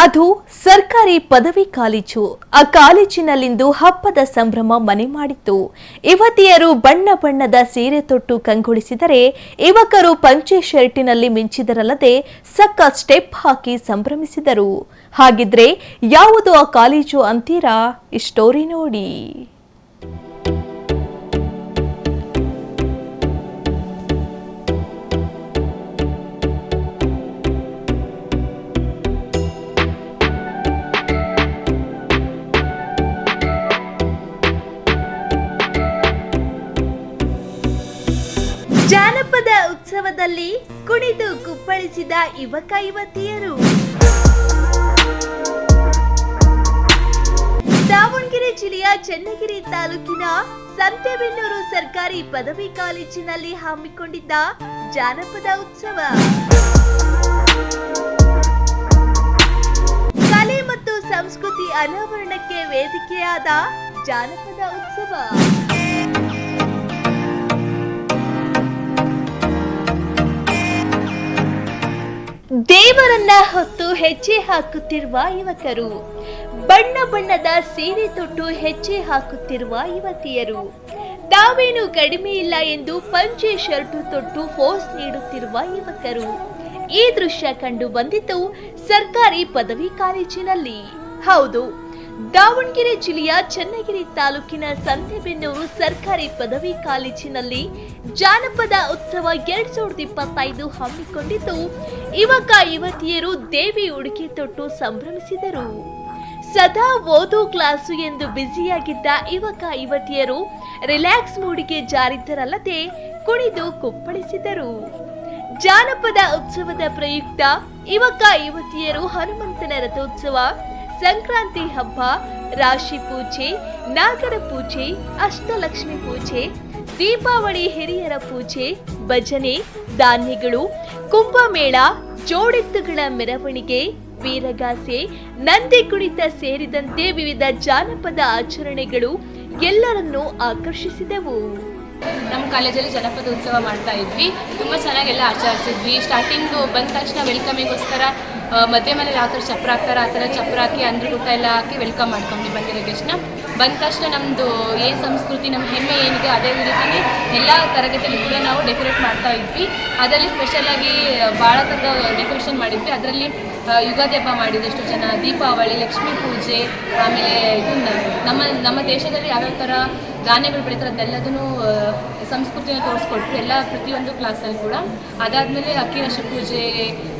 ಅದು ಸರ್ಕಾರಿ ಪದವಿ ಕಾಲೇಜು. ಆ ಕಾಲೇಜಿನಲ್ಲಿಂದು ಹಬ್ಬದ ಸಂಭ್ರಮ ಮನೆ ಮಾಡಿತ್ತು. ಯುವತಿಯರು ಬಣ್ಣ ಬಣ್ಣದ ಸೀರೆ ತೊಟ್ಟು ಕಂಗೊಳಿಸಿದರೆ ಯುವಕರು ಪಂಚೆ ಶರ್ಟಿನಲ್ಲಿ ಮಿಂಚಿದರಲ್ಲದೆ ಸಕ್ಕ ಸ್ಟೆಪ್ ಹಾಕಿ ಸಂಭ್ರಮಿಸಿದರು. ಹಾಗಿದ್ರೆ ಯಾವುದು ಆ ಕಾಲೇಜು ಅಂತೀರಾ? ಈ ಸ್ಟೋರಿ ನೋಡಿ. ಉತ್ಸವದಲ್ಲಿ ಕುಣಿದು ಕುಪ್ಪಳಿಸಿದ ಯುವಕ ಯುವತಿಯರು. ದಾವಣಗೆರೆ ಜಿಲ್ಲೆಯ ಚನ್ನಗಿರಿ ತಾಲೂಕಿನ ಸಂತೆಬೆನ್ನೂರು ಸರ್ಕಾರಿ ಪದವಿ ಕಾಲೇಜಿನಲ್ಲಿ ಹಮ್ಮಿಕೊಂಡಿದ್ದ ಜಾನಪದ ಉತ್ಸವ. ಕಲೆ ಮತ್ತು ಸಂಸ್ಕೃತಿ ಅನಾವರಣಕ್ಕೆ ವೇದಿಕೆಯಾದ ಜಾನಪದ ಉತ್ಸವ. ದೇವರನ್ನ ಹೊತ್ತು ಹೆಜ್ಜೆ ಹಾಕುತ್ತಿರುವ ಯುವಕರು. ಬಣ್ಣ ಬಣ್ಣದ ಸೀರೆ ತೊಟ್ಟು ಹೆಜ್ಜೆ ಹಾಕುತ್ತಿರುವ ಯುವತಿಯರು. ತಾವೇನು ಕಡಿಮೆ ಇಲ್ಲ ಎಂದು ಪಂಚೆ ಶರ್ಟು ತೊಟ್ಟು ಫೋಸ್ ನೀಡುತ್ತಿರುವ ಯುವಕರು. ಈ ದೃಶ್ಯ ಕಂಡು ಬಂದಿತು ಸರ್ಕಾರಿ ಪದವಿ ಕಾಲೇಜಿನಲ್ಲಿ. ಹೌದು ದಾವಣಗೆರೆ ಜಿಲ್ಲೆಯ ಚನ್ನಗಿರಿ ತಾಲೂಕಿನ ಸಂತೆಬೆನ್ನೂರು ಸರ್ಕಾರಿ ಪದವಿ ಕಾಲೇಜಿನಲ್ಲಿ ಜಾನಪದ ಉತ್ಸವ ಎರಡ್ ಸಾವಿರದ ಇಪ್ಪತ್ತೈದು ಹಮ್ಮಿಕೊಂಡಿದ್ದು, ಯುವಕ ಯುವತಿಯರು ದೇವಿ ಉಡುಗೆ ತೊಟ್ಟು ಸಂಭ್ರಮಿಸಿದರು. ಸದಾ ಓದು ಕ್ಲಾಸು ಎಂದು ಬ್ಯುಸಿಯಾಗಿದ್ದ ಯುವಕ ಯುವತಿಯರು ರಿಲ್ಯಾಕ್ಸ್ ಮೂಡಿಗೆ ಜಾರಿದ್ದರಲ್ಲದೆ ಕುಣಿದು ಕುಪ್ಪಳಿಸಿದರು. ಜಾನಪದ ಉತ್ಸವದ ಪ್ರಯುಕ್ತ ಯುವಕ ಯುವತಿಯರು ಹನುಮಂತನ ರಥೋತ್ಸವ ಸಂಕ್ರಾಂತಿ ಹಬ್ಬ, ರಾಶಿ ಪೂಜೆ, ನಾಗರ ಪೂಜೆ, ಅಷ್ಟಲಕ್ಷ್ಮಿ ಪೂಜೆ, ದೀಪಾವಳಿ ಹಿರಿಯರ ಪೂಜೆ, ಭಜನೆ, ಧಾನ್ಯಗಳು, ಕುಂಭಮೇಳ ಜೋಡೆತ್ತುಗಳ ಮೆರವಣಿಗೆ, ವೀರಗಾಸೆ ನಂದಿ ಕುಣಿತ ಸೇರಿದಂತೆ ವಿವಿಧ ಜಾನಪದ ಆಚರಣೆಗಳು ಎಲ್ಲರನ್ನೂ ಆಕರ್ಷಿಸಿದವು. ನಮ್ಮ ಕಾಲೇಜಲ್ಲಿ ಜನಪದ ಉತ್ಸವ ಮಾಡ್ತಾ ಇದ್ವಿ. ತುಂಬ ಚೆನ್ನಾಗೆಲ್ಲ ಆಚರಿಸಿದ್ವಿ. ಸ್ಟಾರ್ಟಿಂಗ್ ಬಂದ ತಕ್ಷಣ ವೆಲ್ಕಮಿಗೋಸ್ಕರ ಮಧ್ಯೆ ಮನೇಲಿ ಯಾವ ಥರ ಚಪ್ರ ಹಾಕ್ತಾರೆ, ಆ ಥರ ಚಪ್ರ ಹಾಕಿ ಅಂದ್ರೆ ಊಟ ಎಲ್ಲ ಹಾಕಿ ವೆಲ್ಕಮ್ ಮಾಡ್ಕೊಂಡ್ವಿ ಬಂದಿರೋ ಗೆಸ್ಟ್ನ ಬಂದ ತಕ್ಷಣ ನಮ್ಮದು ಏನು ಸಂಸ್ಕೃತಿ ನಮ್ಮ ಹೆಮ್ಮೆ ಏನಿದೆ ಅದೇ ರೀತಿ ಎಲ್ಲ ತರಗತಿಯಲ್ಲಿ ಕೂಡ ನಾವು ಡೆಕೋರೇಟ್ ಮಾಡ್ತಾ ಇದ್ವಿ. ಅದರಲ್ಲಿ ಸ್ಪೆಷಲಾಗಿ ಭಾಳ ಥರದ ಡೆಕೋರೇಷನ್ ಮಾಡಿದ್ವಿ. ಅದರಲ್ಲಿ ಯುಗಾದಿ ಹಬ್ಬ ಮಾಡಿದಷ್ಟು ಜನ, ದೀಪಾವಳಿ, ಲಕ್ಷ್ಮೀ ಪೂಜೆ, ಆಮೇಲೆ ಇದನ್ನ ನಮ್ಮ ನಮ್ಮ ದೇಶದಲ್ಲಿ ಯಾವ್ಯಾವ ಥರ ಧಾನ್ಯಗಳು ಬೆಳೀತಾರೆ, ಅದೆಲ್ಲದನ್ನು ಸಂಸ್ಕೃತಿನ ತೋರಿಸ್ಕೊಟ್ರು ಎಲ್ಲ ಪ್ರತಿಯೊಂದು ಕ್ಲಾಸಲ್ಲಿ ಕೂಡ. ಅದಾದಮೇಲೆ ಅಕ್ಕಿ ರಶ ಪೂಜೆ,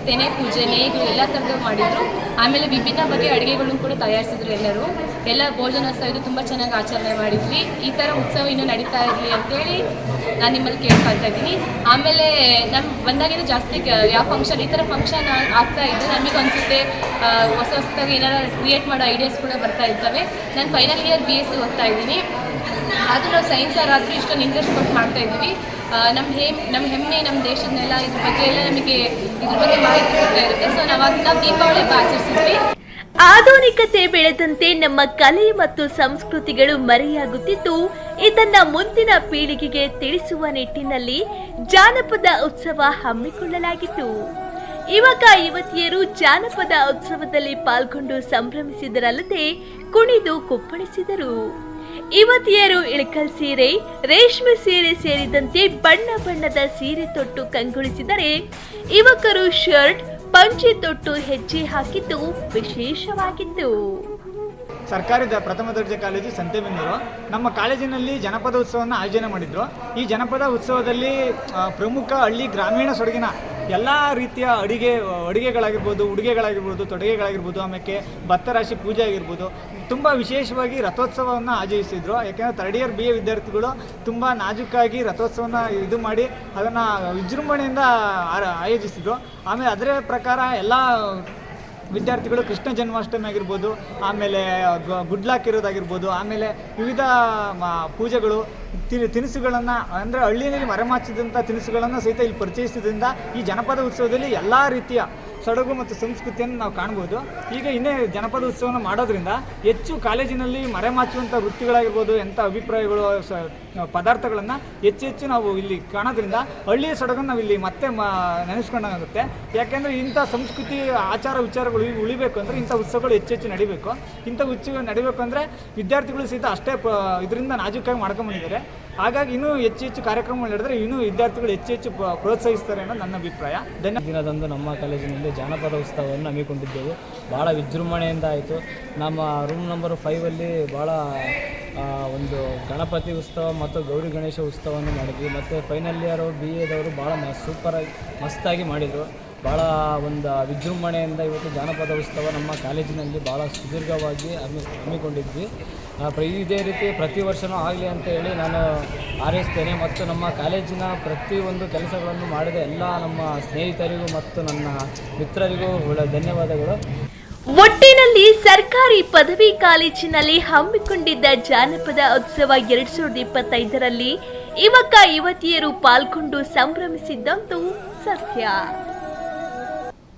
ತೆನೆ ಪೂಜೆ, ನೇಯ್ಗಳು ಎಲ್ಲ ಥರದ್ದು ಮಾಡಿದರು. ಆಮೇಲೆ ವಿಭಿನ್ನ ಬಗೆಯ ಅಡುಗೆಗಳನ್ನು ಕೂಡ ತಯಾರಿಸಿದ್ರು ಎಲ್ಲರೂ. ಎಲ್ಲ ಭೋಜನೋತ್ಸವ ಇದು ತುಂಬ ಚೆನ್ನಾಗಿ ಆಚರಣೆ ಮಾಡಿದ್ವಿ. ಈ ಥರ ಉತ್ಸವ ಇನ್ನೂ ನಡೀತಾ ಇರಲಿ ಅಂತೇಳಿ ನಾನು ನಿಮ್ಮಲ್ಲಿ ಕೇಳ್ಕೊಳ್ತಾ ಇದ್ದೀನಿ. ಆಮೇಲೆ ನಮ್ಮ ಬಂದಾಗಿಂದ ಜಾಸ್ತಿ ಯಾವ ಫಂಕ್ಷನ್ ಈ ಥರ ಫಂಕ್ಷನ್ ಆಗ್ತಾ ಇದ್ದು ನಮಗೆ ಅನಿಸುತ್ತೆ ಹೊಸ ಹೊಸದಾಗಿ ಏನಾರು ಕ್ರಿಯೇಟ್ ಮಾಡೋ ಐಡಿಯಾಸ್ ಕೂಡ ಬರ್ತಾ ಇರ್ತವೆ. ನಾನು final year B S C ಓದ್ತಾ ಇದ್ದೀನಿ. ಆದರೂ ನಾವು ಸೈನ್ಸ್ ರಾತ್ರಿ ಇಷ್ಟೊಂದು ಇಂಟ್ರೆಸ್ಟ್ ಕೊಟ್ಟು ಮಾಡ್ತಾ ಇದ್ದೀವಿ. ನಮ್ಮ ಹೆಮ್ ನಮ್ಮ ಹೆಮ್ಮೆ ನಮ್ಮ ದೇಶದನ್ನೆಲ್ಲ ಇದ್ರ ಬಗ್ಗೆ ಎಲ್ಲ ನಮಗೆ ಇದ್ರ ಬಗ್ಗೆ ಮಾಹಿತಿ ಸಿಗ್ತಾ ಇರುತ್ತೆ. ಸೊ ನಾವು ಅದನ್ನ ದೀಪಾವಳಿ ಆಚರಿಸಿದ್ವಿ ಆಧುನಿಕತೆ ಬೆಳೆದಂತೆ ನಮ್ಮ ಕಲೆ ಮತ್ತು ಸಂಸ್ಕೃತಿಗಳು ಮರೆಯಾಗುತ್ತಿದ್ದು, ಇದನ್ನ ಮುಂದಿನ ಪೀಳಿಗೆಗೆ ತಿಳಿಸುವ ನಿಟ್ಟಿನಲ್ಲಿ ಜಾನಪದ ಉತ್ಸವ ಹಮ್ಮಿಕೊಳ್ಳಲಾಗಿತ್ತು. ಯುವಕ, ಯುವತಿಯರು ಜಾನಪದ ಉತ್ಸವದಲ್ಲಿ ಪಾಲ್ಗೊಂಡು ಸಂಭ್ರಮಿಸಿದರಲ್ಲದೆ ಕುಣಿದು ಕುಪ್ಪಳಿಸಿದರು. ಯುವತಿಯರು ಇಳಕಲ್ ಸೀರೆ, ರೇಷ್ಮೆ ಸೀರೆ ಸೇರಿದಂತೆ ಬಣ್ಣ ಬಣ್ಣದ ಸೀರೆ ತೊಟ್ಟು ಕಂಗೊಳಿಸಿದರೆ ಯುವಕರು ಶರ್ಟ್, ಪಂಚೆ ತೊಟ್ಟು ಹೆಜ್ಜೆ ಹಾಕಿದ್ದು ವಿಶೇಷವಾಗಿತ್ತು. ಸರ್ಕಾರಿ ಪ್ರಥಮ ದರ್ಜೆ ಕಾಲೇಜು ಸಂತೆಬೆನ್ನೂರು. ನಮ್ಮ ಕಾಲೇಜಿನಲ್ಲಿ ಜನಪದ ಉತ್ಸವವನ್ನು ಆಯೋಜನೆ ಮಾಡಿದ್ರು. ಈ ಜನಪದ ಉತ್ಸವದಲ್ಲಿ ಪ್ರಮುಖ ಹಳ್ಳಿ ಗ್ರಾಮೀಣ ಸೊಡಗಿನ ಎಲ್ಲ ರೀತಿಯ ಅಡಿಗೆ, ಅಡುಗೆಗಳಾಗಿರ್ಬೋದು, ಉಡುಗೆಗಳಾಗಿರ್ಬೋದು, ತೊಡುಗೆಗಳಾಗಿರ್ಬೋದು ಆಮೇಲೆ ಭತ್ತ ರಾಶಿ ಪೂಜೆ ಆಗಿರ್ಬೋದು, ತುಂಬ ವಿಶೇಷವಾಗಿ ರಥೋತ್ಸವವನ್ನು ಆಚರಿಸಿದ್ರು. ಯಾಕೆಂದರೆ ಥರ್ಡ್ ಇಯರ್ ಬಿ ಎ ವಿದ್ಯಾರ್ಥಿಗಳು ತುಂಬ ನಾಜೂಕಾಗಿ ರಥೋತ್ಸವನ ಇದು ಮಾಡಿ ಅದನ್ನು ವಿಜೃಂಭಣೆಯಿಂದ ಆಯೋಜಿಸಿದ್ರು. ಆಮೇಲೆ ಅದರ ಪ್ರಕಾರ ಎಲ್ಲ ವಿದ್ಯಾರ್ಥಿಗಳು ಕೃಷ್ಣ ಜನ್ಮಾಷ್ಟಮಿ ಆಗಿರ್ಬೋದು, ಆಮೇಲೆ ಗುಡ್ಲಾಕ್ ಇರೋದಾಗಿರ್ಬೋದು, ಆಮೇಲೆ ವಿವಿಧ ಪೂಜೆಗಳು ತಿ- ತಿನಿಸುಗಳನ್ನು, ಅಂದರೆ ಹಳ್ಳಿಯಲ್ಲಿ ಮರೆಮಾಚಿದಂಥ ತಿನಿಸುಗಳನ್ನು ಸಹಿತ ಇಲ್ಲಿ ಪರಿಚಯಿಸಿದ್ರಿಂದ ಈ ಜನಪದ ಉತ್ಸವದಲ್ಲಿ ಎಲ್ಲ ರೀತಿಯ ಸೊಡಗು ಮತ್ತು ಸಂಸ್ಕೃತಿಯನ್ನು ನಾವು ಕಾಣ್ಬೋದು. ಈಗ ಇನ್ನೇ ಜನಪದ ಉತ್ಸವನ ಮಾಡೋದ್ರಿಂದ ಹೆಚ್ಚು ಕಾಲೇಜಿನಲ್ಲಿ ಮರೆಮಾಚುವಂಥ ವೃತ್ತಿಗಳಾಗಿರ್ಬೋದು, ಎಂಥ ಅಭಿಪ್ರಾಯಗಳು ಪದಾರ್ಥಗಳನ್ನು ಹೆಚ್ಚು ಹೆಚ್ಚು ನಾವು ಇಲ್ಲಿ ಕಾಣೋದ್ರಿಂದ ಹಳ್ಳಿಯ ಸೊಡಗನ್ನು ನಾವು ಇಲ್ಲಿ ಮತ್ತೆ ಮ ನೆನೆಸ್ಕೊಂಡಾಗುತ್ತೆ ಯಾಕೆಂದರೆ ಇಂಥ ಸಂಸ್ಕೃತಿ, ಆಚಾರ ವಿಚಾರಗಳು ಉಳಿ- ಉಳಿಬೇಕು ಅಂದರೆ ಇಂಥ ಉತ್ಸವಗಳು ಹೆಚ್ಚು ಹೆಚ್ಚು ನಡಿಬೇಕು. ಇಂಥ ಉತ್ಸವ ನಡಿಬೇಕು ಅಂದರೆ ವಿದ್ಯಾರ್ಥಿಗಳು ಸಹಿತ ಅಷ್ಟೇ ಇದರಿಂದ ನಾಜೂಕಾಗಿ ಮಾಡ್ಕೊಂಬಂದಿದ್ದಾರೆ ಹಾಗಾಗಿ ಇನ್ನೂ ಹೆಚ್ಚು ಹೆಚ್ಚು ಕಾರ್ಯಕ್ರಮಗಳು ನಡೆದರೆ ಇನ್ನೂ ವಿದ್ಯಾರ್ಥಿಗಳು ಹೆಚ್ಚು ಹೆಚ್ಚು ಪ್ರೋತ್ಸಾಹಿಸ್ತಾರೆ ಅನ್ನೋ ನನ್ನ ಅಭಿಪ್ರಾಯ. ಧನ್ಯ ದಿನದಂದು ನಮ್ಮ ಕಾಲೇಜಿನಲ್ಲಿ ಜಾನಪದ ಉತ್ಸವವನ್ನು ಹಮ್ಮಿಕೊಂಡಿದ್ದೆವು. ಭಾಳ ವಿಜೃಂಭಣೆಯಿಂದ ಆಯಿತು. ನಮ್ಮ ರೂಮ್ ನಂಬರ್ ಫೈವಲ್ಲಿ ಭಾಳ ಒಂದು ಗಣಪತಿ ಉತ್ಸವ ಮತ್ತು ಗೌರಿ ಗಣೇಶ ಉತ್ಸವವನ್ನು ಮಾಡಿದ್ವಿ. ಮತ್ತು ಫೈನಲ್ ಇಯರ್ ಬಿ ಎದವರು ಭಾಳ ಸೂಪರಾಗಿ ಮಸ್ತಾಗಿ ಮಾಡಿದರು. ಭಾಳ ಒಂದು ವಿಜೃಂಭಣೆಯಿಂದ ಇವತ್ತು ಜಾನಪದ ಉತ್ಸವ ನಮ್ಮ ಕಾಲೇಜಿನಲ್ಲಿ ಭಾಳ ಸುದೀರ್ಘವಾಗಿ ಹಮ್ಮಿ ಹಮ್ಮಿಕೊಂಡಿದ್ವಿ. ಇದೇ ರೀತಿ ಪ್ರತಿ ವರ್ಷವೂ ಆಗಲಿ ಅಂತ ಹೇಳಿ ನಾನು ಹಾರೈಸ್ತೇನೆ ಮತ್ತು ನಮ್ಮ ಕಾಲೇಜಿನ ಪ್ರತಿಯೊಂದು ಕೆಲಸಗಳನ್ನು ಮಾಡಿದ ಎಲ್ಲ ನಮ್ಮ ಸ್ನೇಹಿತರಿಗೂ ಮತ್ತು ನನ್ನ ಮಿತ್ರರಿಗೂ ಧನ್ಯವಾದಗಳು. ಒಟ್ಟಿನಲ್ಲಿ ಸರ್ಕಾರಿ ಪದವಿ ಕಾಲೇಜಿನಲ್ಲಿ ಹಮ್ಮಿಕೊಂಡಿದ್ದ ಜಾನಪದ ಉತ್ಸವ ಎರಡ್ ಸಾವಿರದ ಇಪ್ಪತ್ತೈದರಲ್ಲಿ ಯುವಕ ಯುವತಿಯರು ಪಾಲ್ಗೊಂಡು ಸಂಭ್ರಮಿಸಿದ್ದಂತೂ ಸತ್ಯ.